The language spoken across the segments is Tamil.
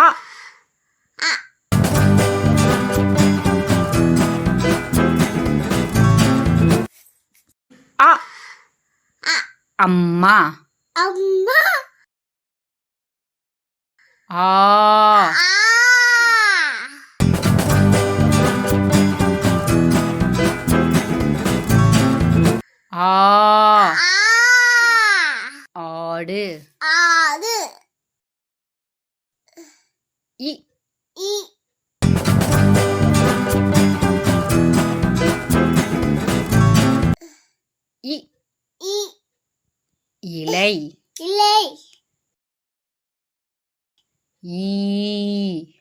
அ அ அம்மா. அம்மா. ஆ. ஆ. ஆ. ஆ. ஆடு. ஆறு இ. இ. இ. இ. இலை. இலை. ஈ.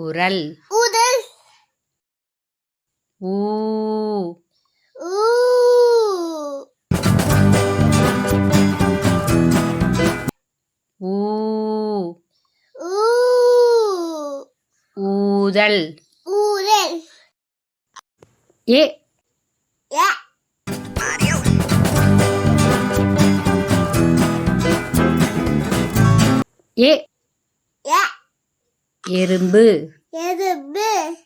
உரல். உதல் ஊ. ஊதல். ஊரல் ஏ. ய ஏ. ய எறும்பு. எறும்பு.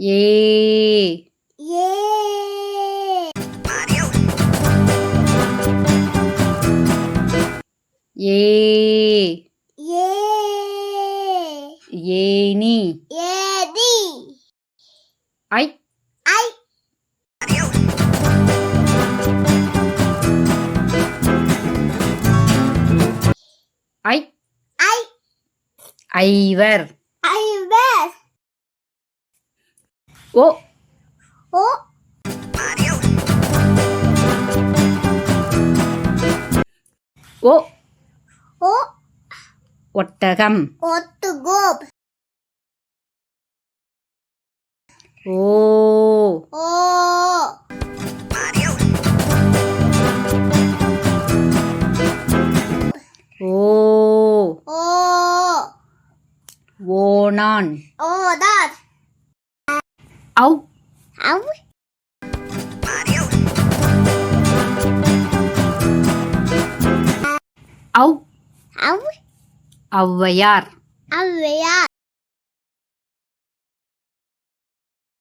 ஏ. ஏ. ஏ. ஏ. ஏனி ஏதி ஐ ஐ. ஐ. ஐவர். ஐவர். ஓ. ஓ. ஓ. ஓ. ஒட்டகம். ஒத்துகோப் ஓ ஓ. ஓ. ஓனான் ஓதார் ஔ அவ். ஔ அவ். ஔவையார். ஔவையார்.